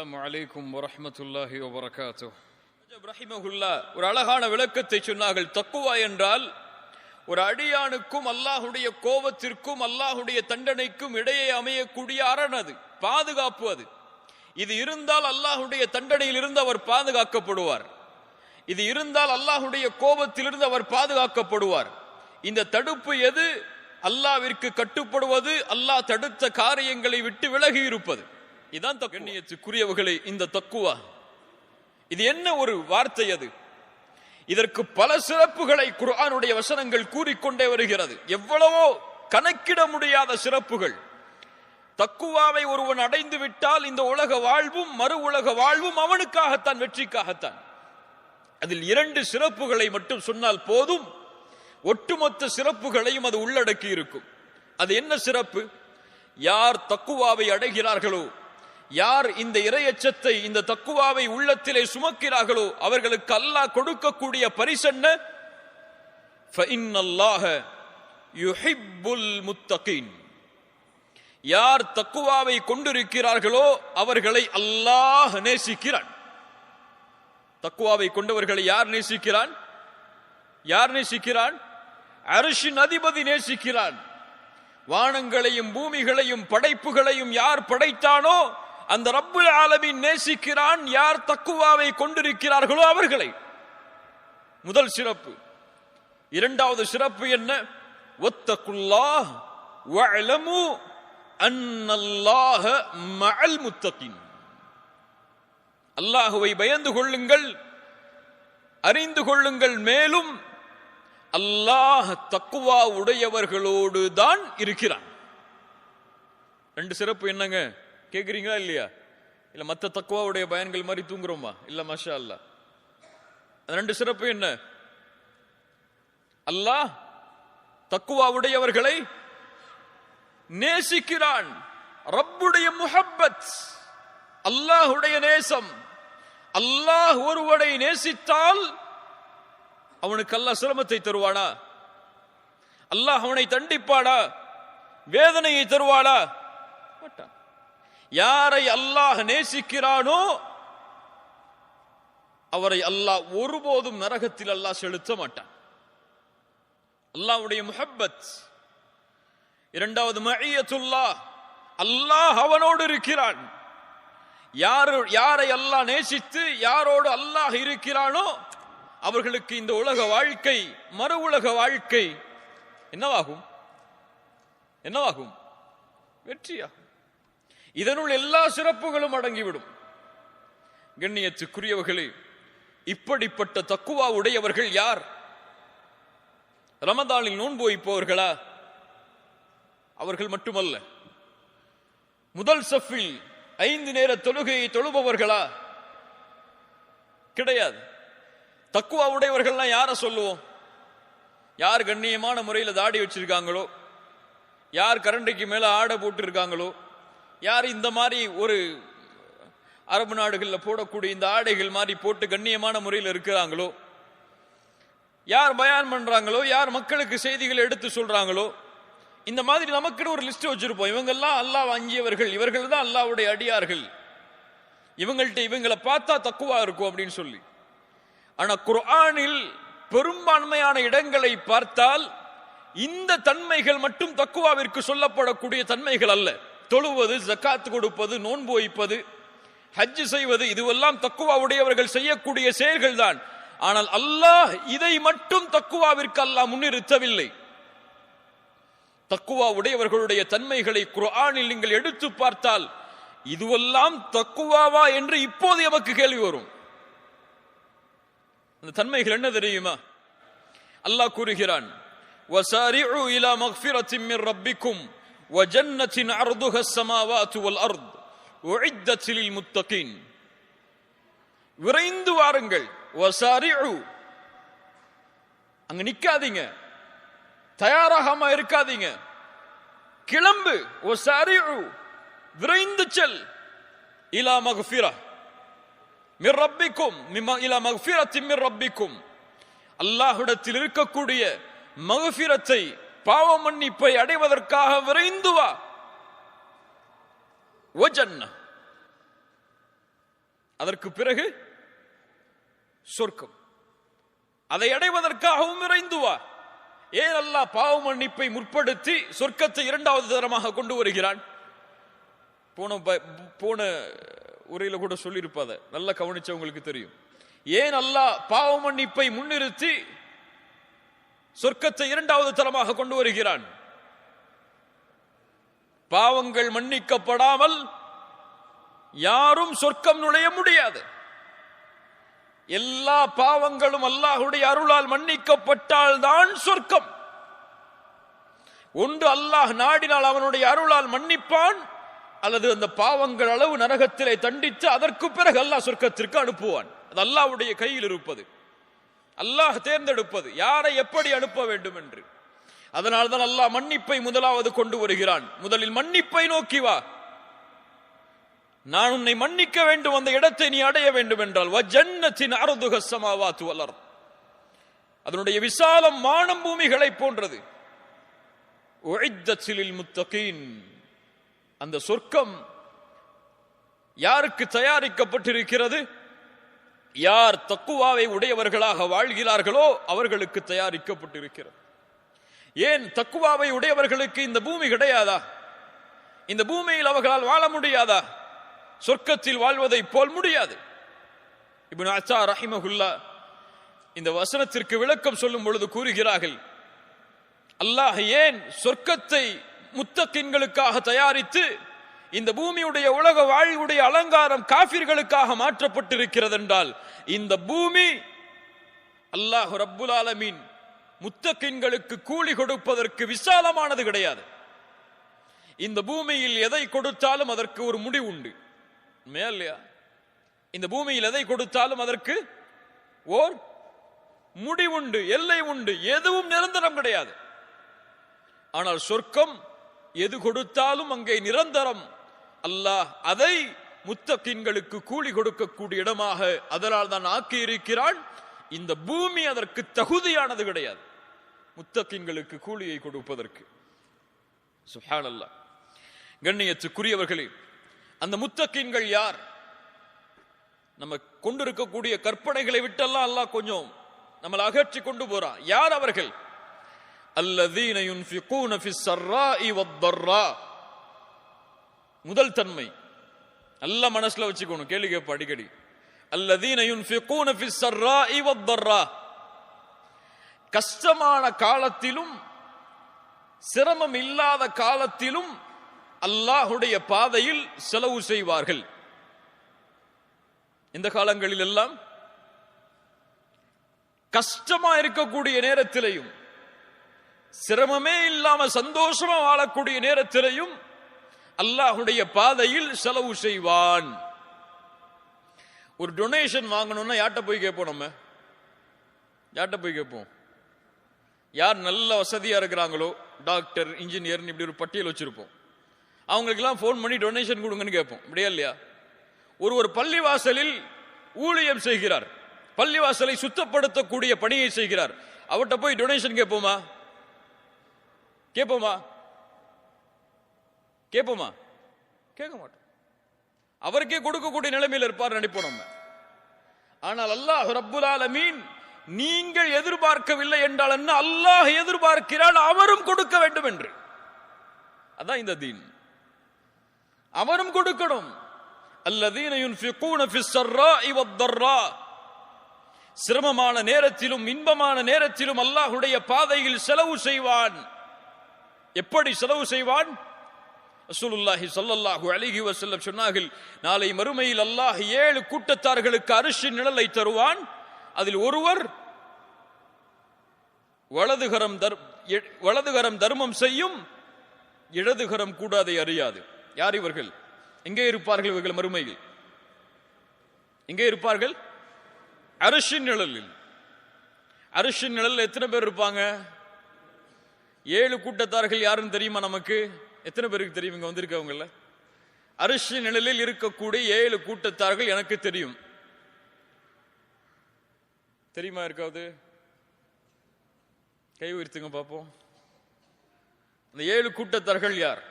அஸ்லாம் வலைக்கும் வரமத்துல்லாஹி வபரகாத்து ஒரு அழகான விளக்கத்தை சொன்னார்கள். தக்குவா என்றால் ஒரு அடியானுக்கும் அல்லாஹுடைய கோபத்திற்கும் அல்லாஹுடைய தண்டனைக்கும் இடையே அமையக்கூடிய அரண் அது பாதுகாப்பு அது. இது இருந்தால் அல்லாஹுடைய தண்டனையில் இருந்து அவர் பாதுகாக்கப்படுவார். இது இருந்தால் அல்லாஹுடைய கோபத்திலிருந்து அவர் பாதுகாக்கப்படுவார். இந்த தடுப்பு எது? அல்லாவிற்கு கட்டுப்படுவது அல்லாஹ் தடுத்த காரியங்களை விட்டு விலகி இருப்பது. இதான் கண்ணியத்துக்குரியவர்களே இந்த தக்குவா. இது என்ன ஒரு வார்த்தை அது? இதற்கு பல சிறப்புகளை குரானுடைய வசனங்கள் கூறிக்கொண்டே வருகிறது. எவ்வளவோ கணக்கிட முடியாத சிறப்புகள். தக்குவாவை ஒருவன் அடைந்து விட்டால் இந்த உலக வாழ்வும் மறு உலக வாழ்வும் அவனுக்காகத்தான் வெற்றிக்காகத்தான். அதில் இரண்டு சிறப்புகளை மட்டும் சொன்னால் போதும். ஒட்டுமொத்த சிறப்புகளையும் அது உள்ளடக்கி இருக்கும் அது என்ன சிறப்பு? யார் தக்குவாவை அடைகிறார்களோ யார் இந்த இரையச்சத்தை இந்த தக்குவாவை உள்ளத்திலே சுமக்கிறார்களோ அவர்களுக்கு அல்லாஹ் கொடுக்கக்கூடிய பரிசென்ன முத்தகின். யார் தக்குவாவை கொண்டிருக்கிறார்களோ அவர்களை அல்லாஹ் நேசிக்கிறான். தக்குவாவை கொண்டவர்களை யார் நேசிக்கிறான்? யார் நேசிக்கிறான்? அரசின் அதிபதி நேசிக்கிறான். வானங்களையும் பூமிகளையும் படைப்புகளையும் யார் படைத்தானோ அந்த ரப்புல் ஆலமீன் நேசிக்கிறான் யார் தக்குவாவை கொண்டிருக்கிறார்களோ அவர்களை. முதல் சிறப்பு. இரண்டாவது சிறப்பு என்ன? ஒத்தகுல்லாஹ் வஅலமு அன்னல்லாஹ மஅல் முத்தகின். அல்லாஹுவை பயந்து கொள்ளுங்கள் அறிந்து கொள்ளுங்கள் மேலும் அல்லாஹ் தக்குவா உடையவர்களோடு தான் இருக்கிறான். ரெண்டு சிறப்பு என்னங்க? கேக்குறீங்களா இல்லையா? இல்ல மத்த தக்குவாவுடைய பயன்கள் மாதிரி தூங்குறோமா? இல்லை மஷா அல்லா ரெண்டு சிறப்பு என்ன? அல்லாஹ் தக்குவா உடையவர்களை நேசிக்கிறான். ரப்புடைய முஹப்பத் அல்லாஹுடைய நேசம். அல்லாஹ் ஒருவனை நேசித்தால் அவனுக்கு அல்லாஹ் சிரமத்தை தருவானா? அல்லாஹ் அவனை தண்டிப்பாடா வேதனையை தருவாளா மாட்டான். யாரை அல்லாஹ் நேசிக்கிறானோ அவரை அல்லாஹ் ஒருபோதும் நரகத்தில் அல்லாஹ் செலுத்த மாட்டான். அல்லாஹ்வுடைய முஹப்பத் இரண்டாவது மழியத்துல்லா அல்லாஹ் அவனோடு இருக்கிறான். யாரு யாரை அல்லாஹ் நேசித்து யாரோடு அல்லாஹ் இருக்கிறானோ அவர்களுக்கு இந்த உலக வாழ்க்கை மறு உலக வாழ்க்கை என்னவாகும்? என்னவாகும்? வெற்றியாகும் இதனுள் எல்லா சிறப்புகளும் அடங்கிவிடும். கண்ணியத்துக்குரியவர்களே இப்படிப்பட்ட தக்குவா உடையவர்கள் யார்? ரமதானில் நோன்பு வைப்பவர்களா? அவர்கள் மட்டுமல்ல. முதல் சஃபில் ஐந்து நேர தொழுகையை தொழுபவர்களா? கிடையாது. தக்குவா உடையவர்கள்லாம் யார சொல்லுவோம்? யார் கண்ணியமான முறையில் தாடி வச்சிருக்காங்களோ? யார் கரண்டைக்கு மேல ஆடை போட்டு இருக்காங்களோ யார் இந்த மாதிரி ஒரு அரபு நாடுகளில் போடக்கூடிய இந்த ஆடைகள் மாதிரி போட்டு கண்ணியமான முறையில் இருக்கிறாங்களோ? யார் பயான் பண்ணுறாங்களோ யார் மக்களுக்கு செய்திகளை எடுத்து சொல்கிறாங்களோ இந்த மாதிரி நமக்குன்னு ஒரு லிஸ்ட் வச்சுருப்போம். இவங்கெல்லாம் அல்லாஹ் அஞ்சியவர்கள். இவர்கள் தான் அல்லாவுடைய அடியார்கள். இவங்கள்ட்ட இவங்களை பார்த்தா தக்குவா இருக்கும் அப்படின்னு சொல்லி. ஆனால் குர்ஆனில் பெரும்பான்மையான இடங்களை பார்த்தால் இந்த தன்மைகள் மட்டும் தக்குவாவிற்கு சொல்லப்படக்கூடிய தன்மைகள் அல்ல. தொழுவது ஜக்காத்து கொடுப்பது நோன்பு வைப்பது ஹஜ் செய்வது இதுவெல்லாம் தக்குவா உடையவர்கள் செய்யக்கூடிய செயல்கள் தான் ஆனால் அல்லாஹ் இதை மட்டும் தக்குவாவிற்கு அல்லாஹ் முன்னிறுத்தவில்லை தக்குவா உடையவர்களுடைய தன்மைகளை குர்ஆனில் நீங்கள் எடுத்து பார்த்தால் இதுவெல்லாம் தக்குவாவா என்று இப்போது எமக்கு கேள்வி வரும் அந்த தன்மைகள் என்ன தெரியுமா அல்லாஹ் கூறுகிறான் وسارعوا إلى مغفرة من ربكم وجنة عرضها السماوات والأرض உஇத்தத் லில் முத்தகீன் விரைந்து வாருங்கள் வசாரிஉ அங்க நிக்காதீங்க தயாராகாம இருக்காதீங்க கிளம்பு வசாரிஉ விரைந்து செல் இலா மக்ஃபிரா மிர் ரப்பிக்கும் மிம்ம இலா மக்ஃபிரத்தின் மிர் ரப்பிக்கும் அல்லாஹ்விடத்தில் இருக்கக்கூடிய மகஃபிரத்தை பாவ மன்னிப்பை அடைவதற்காக விரைந்து வா. அதற்கு பிறகு சொர்க்கம். அதை அடைவதற்காகவும் விரைந்து வா. ஏன் அல்லாஹ் பாவ மன்னிப்பை முற்படுத்தி சொர்க்கத்தை இரண்டாவது தரமாக கொண்டு வருகிறான்? போன ப- போன உரையில கூட சொல்லியிருப்பாத. நல்லா கவனிச்சவங்களுக்கு தெரியும். ஏன் அல்லாஹ் பாவ மன்னிப்பை முன்னிறுத்தி சொர்க்கத்தை இரண்டாவது தரமாக கொண்டு வருகிறான். பாவங்கள் மன்னிக்கப்படாமல் யாரும் சொர்க்கம் நுழைய முடியாது. எல்லா பாவங்களும் அல்லாஹுடைய அருளால் மன்னிக்கப்பட்டால் தான் சொர்க்கம். ஒன்று அல்லாஹ் நாடினால் அவனுடைய அருளால் மன்னிப்பான் அல்லது அந்த பாவங்கள் அளவு நரகத்திலே தண்டித்து அதற்கு பிறகு அல்லாஹ் சொர்க்கத்திற்கு அனுப்புவான். அது அல்லாஹ்வுடைய கையில் இருப்பது. அல்லாஹ் தேர்ந்தெடுப்பது. யாரை எப்படி அனுப்ப வேண்டும் என்று அதனால் தான் அல்லாஹ் மன்னிப்பை முதலாவது கொண்டு வருகிறான். முதலில் மன்னிப்பை நோக்கி வா. நான் உன்னை மன்னிக்க வேண்டும். அந்த இடத்தை நீ அடைய வேண்டும் என்றால் வஜன்னத்தின் அருதுக சமாவாத்து வளர் அதனுடைய விசாலம் வானம் பூமிகளை போன்றது. உழைத்தச்சிலில் முத்தகீன். அந்த சொர்க்கம் யாருக்கு தயாரிக்கப்பட்டிருக்கிறது? யார் தக்குவாவை உடையவர்களாக வாழ்கிறார்களோ அவர்களுக்கு தயாரிக்கப்பட்டிருக்கிறது. ஏன் தக்குவாவை உடையவர்களுக்கு இந்த பூமி கிடையாதா? இந்த பூமியில் அவர்களால் வாழ முடியாதா? சொர்க்கத்தில் வாழ்வதை போல் முடியாது. இப்னு அச்சா ரஹிமகுல்லா இந்த வசனத்திற்கு விளக்கம் சொல்லும் பொழுது கூறுகிறார்கள் அல்லாஹ் ஏன் சொர்க்கத்தை முத்தக்கின்களுக்காக தயாரித்து இந்த பூமியுடைய உலக வாழ்வுடைய அலங்காரம் காபிர்களுக்காக மாற்றப்பட்டிருக்கிறது என்றால் இந்த பூமி அல்லாஹ் ரப்புல் ஆலமீன் முத்தக்கின்களுக்கு கூலி கொடுப்பதற்கு விசாலமானது கிடையாது. இந்த பூமியில் எதை கொடுத்தாலும் அதற்கு ஒரு முடிவு உண்டு. மேலையா இல்லையா? இந்த பூமியில் எதை கொடுத்தாலும் அதற்கு ஓர் முடிவுண்டு எல்லை உண்டு எதுவும் நிரந்தரம் கிடையாது. ஆனால் சொர்க்கம் எது கொடுத்தாலும் அங்கே நிரந்தரம். அல்லாஹ் அதை முத்தக்கின்களுக்கு கூலி கொடுக்கக்கூடிய இடமாக அதனால் தான் ஆக்கி இருக்கிறான் இந்த பூமி அதற்கு தகுதியானது கிடையாது. முத்தக்கின்களுக்கு கூலியை கொடுப்பதற்கு. சுஹானல்லாஹ். கண்ணியத்துக்குரியவர்களே அந்த முத்தக்கின்கள் யார்? நம்ம கொண்டிருக்கக்கூடிய கற்பனைகளை விட்டெல்லாம் அல்லாஹ் கொஞ்சம் நம்மளை அகற்றி கொண்டு போறான். யார் அவர்கள்? அல்லதீன யுன்ஃபிகூன ஃபிஸ் வத்தர்ரா முதல் தன்மை. நல்ல மனசுல வச்சுக்கணும் கேள்வி கேட்ப அடிக்கடி. அல்லதீன கஷ்டமான காலத்திலும் சிரமம் இல்லாத காலத்திலும் அல்லாஹுடைய பாதையில் செலவு செய்வார்கள். இந்த காலங்களில் எல்லாம் கஷ்டமா இருக்கக்கூடிய நேரத்திலையும் சிரமமே இல்லாம சந்தோஷமா வாழக்கூடிய நேரத்திலையும் அல்லாஹுடைய பாதையில் செலவு செய்வான். ஒரு டொனேஷன் வாங்கணும்னா யார்கிட்ட போய் கேட்போம் நம்ம? யார்கிட்ட போய் கேட்போம்? யார் நல்ல வசதியா இருக்கிறாங்களோ? டாக்டர் இன்ஜினியர் இப்படி ஒரு பட்டியல் வச்சிருப்போம். அவங்களுக்கெல்லாம் ஃபோன் பண்ணி டொனேஷன் கொடுங்கன்னு கேட்போம். அப்படியா இல்லையா? ஒரு ஒரு பள்ளிவாசலில் ஊழியம் செய்கிறார். பள்ளிவாசலை சுத்தப்படுத்தக்கூடிய பணியை செய்கிறார். அவர்கிட்ட போய் டொனேஷன் கேட்போமா? கேட்போமா? கேட்போமா? கேட்க மாட்டோம். அவருக்கே கொடுக்கக்கூடிய நிலைமையில் இருப்பார் நினைப்போம் நம்ம. ஆனால் அல்லாஹ் ரப்புல் ஆலமீன் நீங்கள் எதிர்பார்க்கவில்லை என்றால் என்ன? அல்லாஹ் எதிர்பார்க்கிறான் அவரும் கொடுக்க வேண்டும் என்று. அதான் இந்த தீன். அவரும் கொடுக்கணும். அல்லதீன யுன்ஃபிகூன ஃபிஸ் ஸர்ராஇ வத்தர்ரா. சிரமமான நேரத்திலும் இன்பமான நேரத்திலும் அல்லாஹ்வுடைய பாதையில் செலவு செய்வான். எப்படி செலவு செய்வான்? ரசூலுல்லாஹி ஸல்லல்லாஹு அலைஹி வசல்லம் சொன்னார்கள் நாளை மறுமையில் அல்லாஹ் ஏழு கூட்டத்தார்களுக்கு அரிசி நிழலை தருவான். அதில் ஒருவர் வலதுகரம் தர் எ- வலதுகரம் தர்மம் செய்யும் இடதுகரம் கூட அதை அறியாது. யார் இவர்கள்? எங்கே இருப்பார்கள் இவர்கள் மறுமையில்? எங்கே இருப்பார்கள்? அரிசின் நிழலில். அரிசின் நிழலில் எத்தனை பேர் இருப்பாங்க? ஏழு கூட்டத்தார்கள் யாருன்னு தெரியுமா நமக்கு? எத்தனை பேருக்கு தெரியும் இங்க வந்திருக்கவங்கள? அரிசி நிழலில் இருக்கக்கூடிய ஏழு கூட்டத்தார்கள் எனக்கு தெரியும். தெரியுமா இருக்காது கை உயர்த்துங்க பார்ப்போம் அந்த ஏழு கூட்டத்தார்கள் யார்?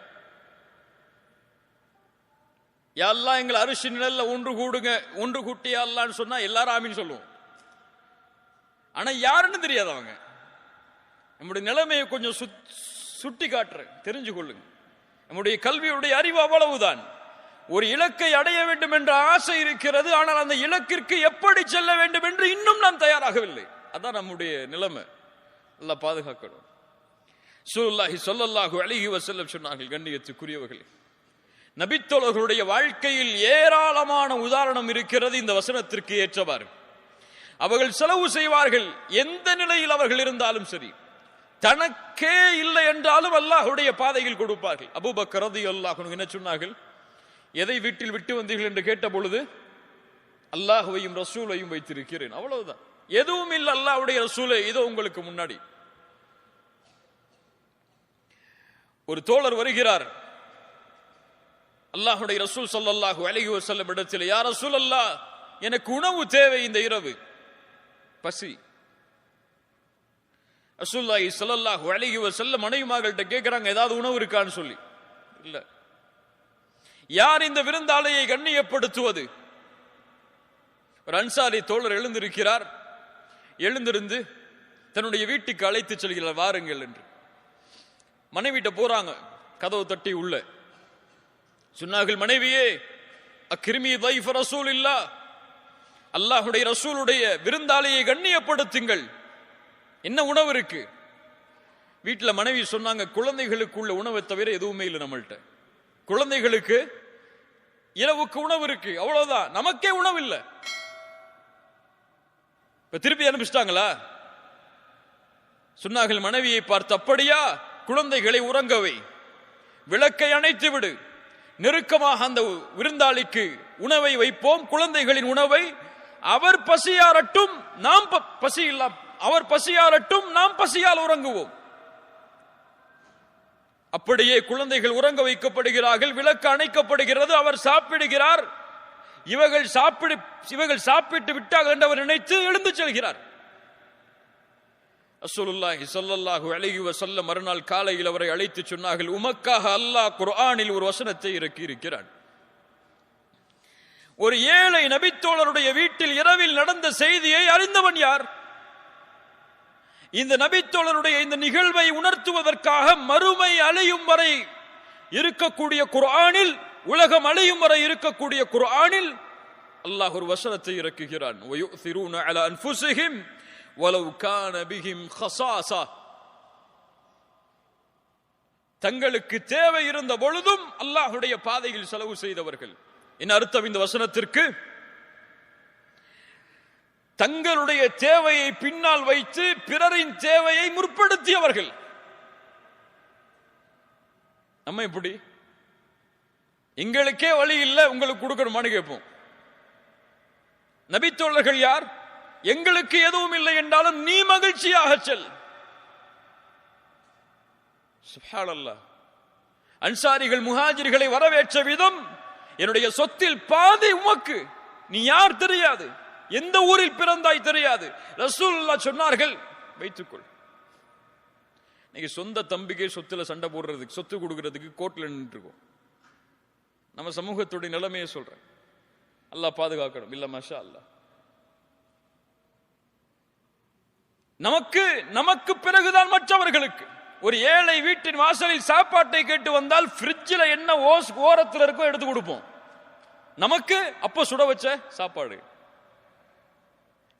யாரெல்லாம் எங்களை அரிசி நிழல்ல ஒன்று கூடுங்க ஒன்று கூட்டி அல்லான்னு சொன்னா எல்லாரும் ஆமின்னு சொல்லுவோம். ஆனா யாருன்னு தெரியாது அவங்க நம்முடைய நிலைமையை கொஞ்சம் சுத்- சுட்டி காட்டுறேன் தெரிஞ்சு கொள்ளுங்க நம்முடைய கல்வியுடைய அறிவு அவ்வளவுதான். ஒரு இலக்கை அடைய வேண்டும் என்ற ஆசை இருக்கிறது ஆனால் அந்த இலக்கிற்கு எப்படி செல்ல வேண்டும் என்று இன்னும் நாம் தயாராகவில்லை. அதான் நம்முடைய நிலைமை. நல்லா பாதுகாக்கணும். சூலுல்லாஹி சொல்லல்லாஹு அழகி வசல்லம் சொன்னார்கள் கண்ணியத்துக்குரியவர்களே. நபித்தோழர்களுடைய வாழ்க்கையில் ஏராளமான உதாரணம் இருக்கிறது இந்த வசனத்திற்கு ஏற்றவாறு. அவர்கள் செலவு செய்வார்கள் எந்த நிலையில் அவர்கள் இருந்தாலும் சரி. தனக்கே இல்லை என்றாலும் அல்லாஹுடைய பாதையில் கொடுப்பார்கள். அபூபக்கர் அல்லாஹ் என்ன சொன்னார்கள்? எதை வீட்டில் விட்டு வந்தீர்கள் என்று கேட்ட பொழுது அல்லாஹுவையும் ரசூலையும் வைத்திருக்கிறேன். அவ்வளவுதான். எதுவும் இல்லை அல்லாஹ்வுடைய ரசூலே இதோ உங்களுக்கு முன்னாடி. ஒரு தோழர் வருகிறார். அல்லாஹுடைய ரசூல் சல்லாஹூ அலைஹி வசல்லம் இடத்தில் யார் ரசூல் அல்லாஹ் எனக்கு உணவு தேவை இந்த இரவு. பசி. ரசூலுல்லாஹி ஸல்லல்லாஹு செல்ல மனைவி மனைவிமார்கள்ட்ட கேக்குறாங்க ஏதாவது உணவு இருக்கான்னு சொல்லி. இல்ல. யார் இந்த விருந்தாளையை கண்ணியப்படுத்துவது? ஒரு அன்சாரி தோழர் எழுந்திருக்கிறார். எழுந்திருந்து தன்னுடைய வீட்டுக்கு அழைத்து செல்கிறார் வாருங்கள் என்று. மனைவிட்ட போறாங்க கதவு தட்டி உள்ள. சொன்னார்கள் மனைவியே அக்கிருமி வைஃப் ரசூல் இல்லா அல்லாஹுடைய ரசூலுடைய விருந்தாளியை கண்ணியப்படுத்துங்கள். என்ன உணவு இருக்கு? வீட்டுல மனைவி சொன்னாங்க குழந்தைகளுக்கு உள்ள உணவை தவிர எதுவுமே இல்லை நம்மள்ட்ட. குழந்தைகளுக்கு இரவுக்கு உணவு இருக்கு அவ்வளவுதான். நமக்கே உணவு இல்லை. இப்ப திருப்பி அனுப்பிச்சிட்டாங்களா? சொன்னார்கள் மனைவியை பார்த்து அப்படியா குழந்தைகளை உறங்கவை. விளக்கை அணைத்து விடு. நெருக்கமாக அந்த விருந்தாளிக்கு உணவை வைப்போம். குழந்தைகளின் உணவை அவர் பசியாரட்டும். நாம் பசி இல்லாம அவர் பசியாலட்டும் நாம் பசியால் உறங்குவோம். அப்படியே குழந்தைகள் உறங்க வைக்கப்படுகிறார்கள் விளக்கு அணைக்கப்படுகிறது அவர் சாப்பிடுகிறார். இவர்கள் சாப்பிடு இவர்கள் சாப்பிட்டு விட்டார்கள் என்று அவர் நினைத்து எழுந்து செல்கிறார். ரசூலுல்லாஹி சொல்லல்லாஹு அழகி வசல்ல மறுநாள் காலையில் அவரை அழைத்து சொன்னார்கள் உமக்காக அல்லாஹ் குர்ஆனில் ஒரு வசனத்தை இறக்கி இருக்கிறான். ஒரு ஏழை நபித்தோழருடைய வீட்டில் இரவில் நடந்த செய்தியை அறிந்தவன் யார்? இந்த நபித்தோழருடைய இந்த நிகழ்வை உணர்த்துவதற்காக மறுமை அழையும் வரை இருக்கக்கூடிய குர்ஆனில் உலகம் அழையும் வரை இருக்கக்கூடிய குர்ஆனில் அல்லாஹ் ஒரு வசனத்தை இறக்குகிறான். தங்களுக்கு தேவை இருந்த பொழுதும் அல்லாஹுடைய பாதையில் செலவு செய்தவர்கள். என்ன அர்த்தம் இந்த வசனத்திற்கு? தங்களுடைய தேவையை பின்னால் வைத்து பிறரின் தேவையை முற்படுத்தியவர்கள். நம்ம எப்படி எங்களுக்கே வழி இல்லை உங்களுக்கு கொடுக்கணுமான்னு கேட்போம். நபித்தோழர்கள் யார்? எங்களுக்கு எதுவும் இல்லை என்றாலும் நீ மகிழ்ச்சியாக செல். அன்சாரிகள் முஹாஜிர்களை வரவேற்ற விதம் என்னுடைய சொத்தில் பாதி உமக்கு. நீ யார் தெரியாது? எந்த ஊரில் பிறந்தாய் தெரியாது. ரசூல்லா சொன்னார்கள் வைத்துக்கொள். நீங்க சொந்த தம்பிக்கே சொத்துல சண்டை போடுறதுக்கு சொத்து கொடுக்கறதுக்கு கோர்ட்ல நின்றுருக்கோம் நம்ம சமூகத்துடைய நிலைமையை சொல்றேன். அல்லாஹ் பாதுகாக்கணும். இல்ல மஷா அல்ல நமக்கு நமக்கு பிறகுதான் மற்றவர்களுக்கு. ஒரு ஏழை வீட்டின் வாசலில் சாப்பாட்டை கேட்டு வந்தால் ஃப்ரிட்ஜில் என்ன ஓஸ் ஓரத்தில் இருக்கோ எடுத்து கொடுப்போம். நமக்கு அப்போ சுட வச்ச சாப்பாடு.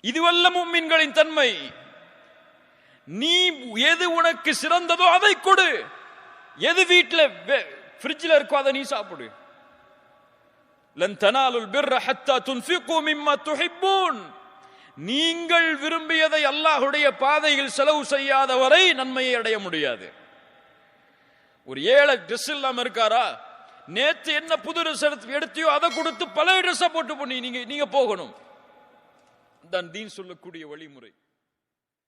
இதுவல்ல மும்மின்களின் தன்மை. நீ எது உனக்கு சிறந்ததோ அதை கொடு. எது வீட்டில் ஃப்ரிட்ஜில் இருக்கோ அதை நீ சாப்பிடு. லன் தனாலுல் பிர்ர ஹத்தா துன்ஃபிகு மிம்மா துஹிப்பூன். நீங்கள் விரும்பியதை அல்லாஹுடைய பாதையில் செலவு செய்யாத வரை நன்மையை அடைய முடியாது. ஒரு ஏழை ட்ரெஸ் இல்லாம இருக்காரா? நேத்து என்ன புது ட்ரெஸ் எடுத்து எடுத்தியோ அதை கொடுத்து பழைய ட்ரெஸ்ஸை போட்டு பண்ணி நீங்க நீங்க போகணும். தான் தீன் சொல்லக்கூடிய வழிமுறை.